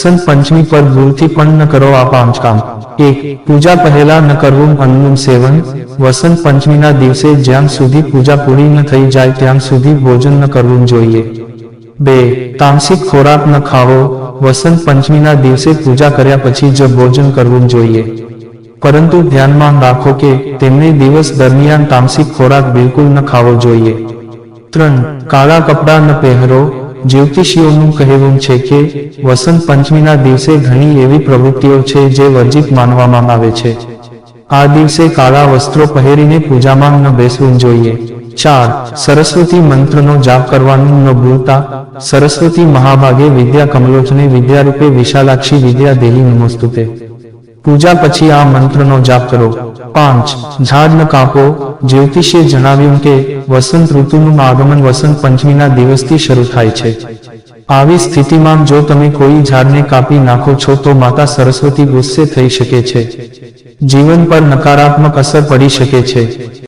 વસંત પંચમી પર ભૂલથી પણ ન કરો આ પાંચ કામ એક, પૂજા પહેલા ન કરવું અન્નનું સેવન. વસંત પંચમીના દિવસે જ્યાં સુધી પૂજા પૂરી ન થઈ જાય ત્યાં સુધી ભોજન ન કરવું જોઈએ. બે, તામસિક ખોરાક ન ખાવો. વસંત પંચમીના દિવસે પૂજા કર્યા પછી જ ભોજન કરવું જોઈએ. પરંતુ ધ્યાનમાં રાખો કે તેમને દિવસ દરમિયાન તામસિક ખોરાક બિલકુલ ન ખાવો જોઈએ. ત્રણ, કાળા કપડાં ન પહેરો. જ્યોતિષીઓનું કહેવું છે કે વસંત પંચમીના દિવસે ઘણી એવી પ્રવૃત્તિઓ છે જે વર્જિત માનવામાં આવે છે. આ દિવસે કાળા વસ્ત્રો પહેરીને પૂજામાં ન બેસવું જોઈએ. ચાર, સરસ્વતી મંત્રનો જાપ કરવાનું ન ભૂલતા. સરસ્વતી મહાભાગે વિદ્યા કમલોચને વિદ્યારૂપે વિશાલાક્ષી વિદ્યા દેહી નમોસ્તુતે. પૂજા પછી આ મંત્રનો જાપ કરો. પાંચ, ઝાડ કાપો. જ્યોતિષે જણાવ્યું કે વસંત ઋતુનું આગમન વસંત પંચમીના દિવસથી શરૂ થાય છે. આવી સ્થિતિમાં જો તમે કોઈ ઝાડને કાપી નાખો છો તો માતા સરસ્વતી ગુસ્સે થઈ શકે છે. જીવન પર નકારાત્મક અસર પડી શકે છે.